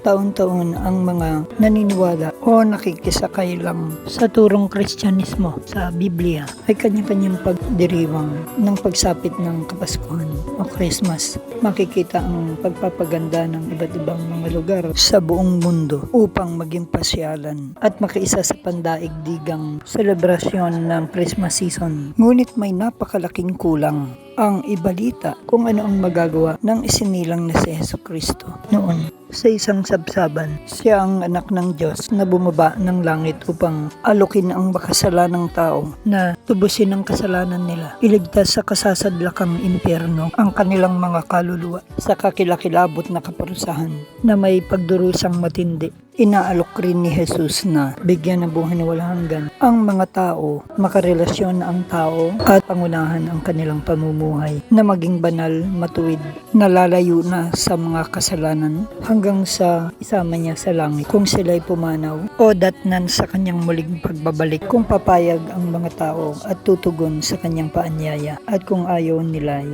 taon-taon ang mga naniniwala o nakikisakay lang sa turong kristyanismo sa Biblia ay kanya-kanyang pagdiriwang ng pagsapit ng Kapaskuhan o Christmas. Makikita ang pagpapaganda ng iba't ibang mga lugar sa buong mundo upang maging pasyalan at makiisa sa pandaigdigang selebrasyon ng Christmas season. Ngunit may napakalaking kulang ang ibalita kung ano ang magagawa ng isinilang na si Yesu Kristo noon. Sa isang sabsaban, siya ang anak ng Diyos na bumaba ng langit upang alukin ang makasalanang tao na tubusin ang kasalanan nila. Iligtas sa kasasadlakang impyerno ang kanilang mga kaluluwa sa kakilakilabot na kaparusahan na may pagdurusang matindi. Inaalok rin ni Jesus na bigyan ng buhay na walang hanggan ang mga tao, makarelasyon ang tao at pangunahan ang kanilang pamumuhay na maging banal, matuwid, nalalayo na sa mga kasalanan hanggang sa isama niya sa langit kung sila'y pumanaw o datnan sa kanyang muling pagbabalik kung papayag ang mga tao at tutugon sa kanyang paanyaya at kung ayaw nila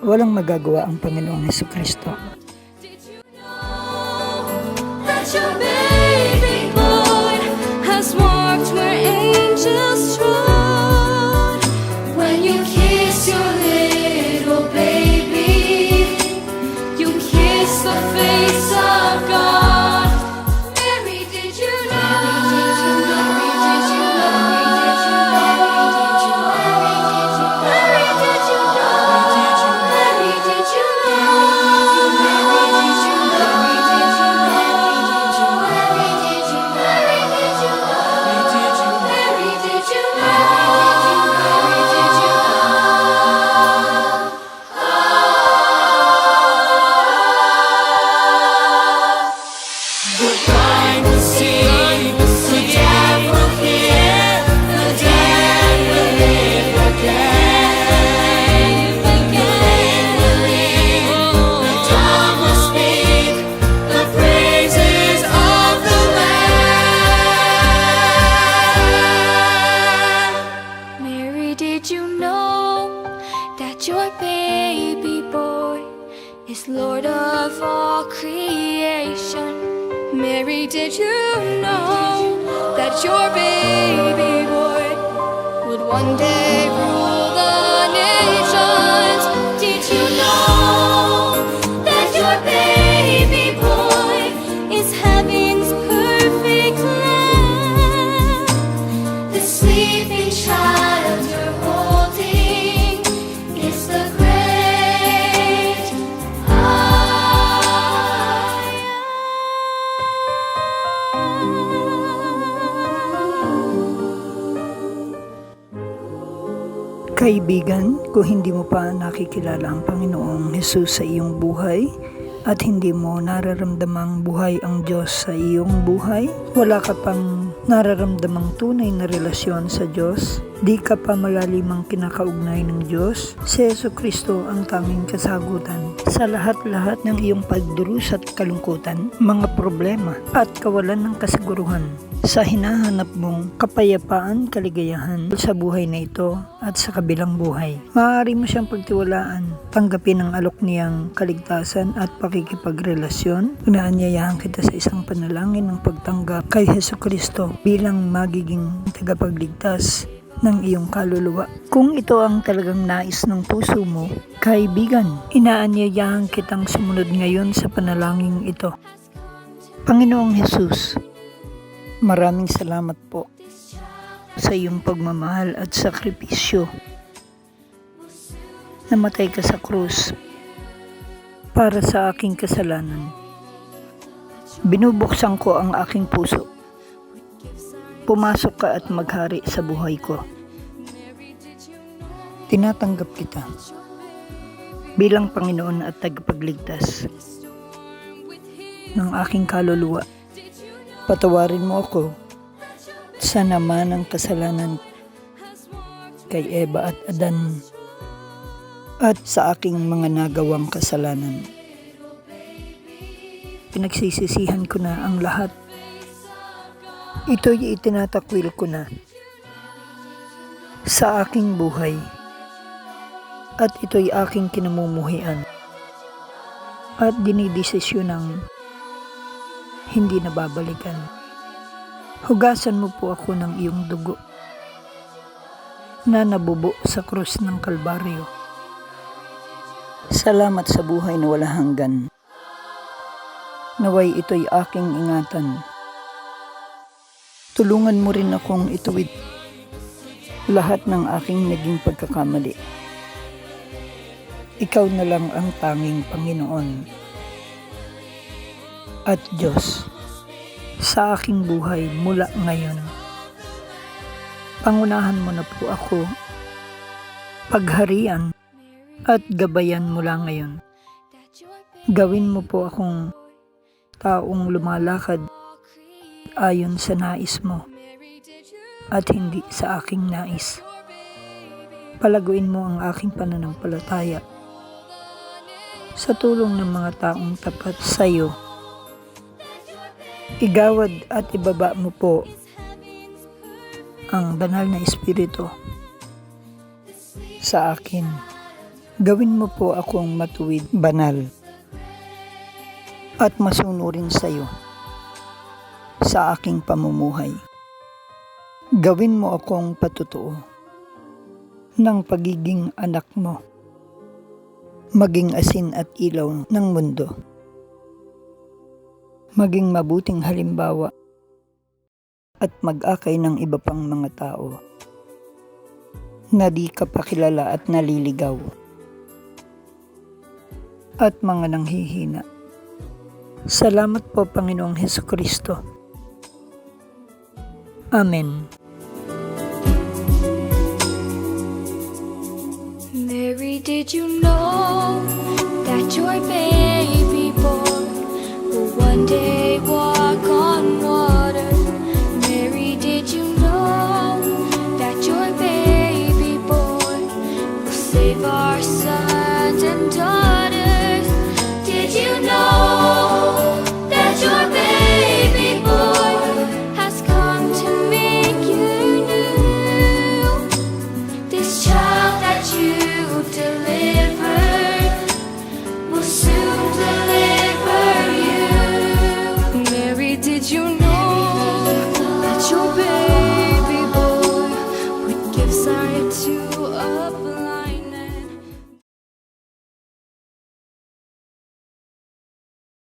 walang magagawa ang Panginoong Heso Kristo. that your baby boy where angels stroll. Know that your baby boy is Lord of all creation? Mary, did you know that your baby boy would one day rule Kaibigan, kung hindi mo pa nakikilala ang Panginoong Jesus sa iyong buhay at hindi mo nararamdamang buhay ang Diyos sa iyong buhay, wala ka pang nararamdamang tunay na relasyon sa Diyos, di ka pa malalimang kinakaugnay ng Diyos, si Yesu Kristo ang tanging kasagutan sa lahat-lahat ng iyong pagdurus at kalungkutan, mga problema at kawalan ng kasiguruhan sa hinahanap mong kapayapaan, kaligayahan sa buhay na ito at sa kabilang buhay. Maaari mo siyang pagtiwalaan, tanggapin ang alok niyang kaligtasan at pakikipagrelasyon. Inaanyayahan kita sa isang panalangin ng pagtanggap kay Heso Kristo bilang magiging tagapagligtas ng iyong kaluluwa. Kung ito ang talagang nais ng puso mo, kaibigan, inaanyayahan kitang sumunod ngayon sa panalangin ito. Panginoong Jesus, Maraming salamat po sa iyong pagmamahal at sakripisyo. Namatay ka sa krus para sa aking kasalanan. Binubuksan ko ang aking puso. Pumasok ka at maghari sa buhay ko. Tinatanggap kita bilang Panginoon at tagapagligtas ng aking kaluluwa. Patawarin mo ako sa naman ng kasalanan kay Eva at Adan at sa aking mga nagawang kasalanan. Pinagsisisihan ko na ang lahat. Ito'y itinatakwil ko na sa aking buhay at ito'y aking kinamumuhian at dinidesisyon ng hindi na babalikan. Hugasan mo po ako ng iyong dugo na nabubo sa krus ng Kalbaryo. Salamat sa buhay na wala hanggan. Naway ito'y aking ingatan. Tulungan mo rin akong ituwid lahat ng aking naging pagkakamali. Ikaw na lang ang tanging Panginoon at Diyos sa aking buhay mula ngayon. Pangunahan mo na po ako, pagharian at gabayan mula ngayon. Gawin mo po akong taong lumalakad ayon sa nais mo at hindi sa aking nais. Palaguin mo ang aking pananampalataya sa tulong ng mga taong tapat sa iyo. Igawad at ibaba mo po ang banal na espiritu sa akin. Gawin mo po akong matuwid, banal, at masunurin sa iyo sa aking pamumuhay. Gawin mo akong patutuo ng pagiging anak mo, maging asin at ilaw ng mundo, maging mabuting halimbawa at mag-akay ng iba pang mga tao na di ka pakilala at naliligaw at mga nanghihina. Salamat po Panginoong Heso Kristo. Amen. Mary, did you know that your baby one day walk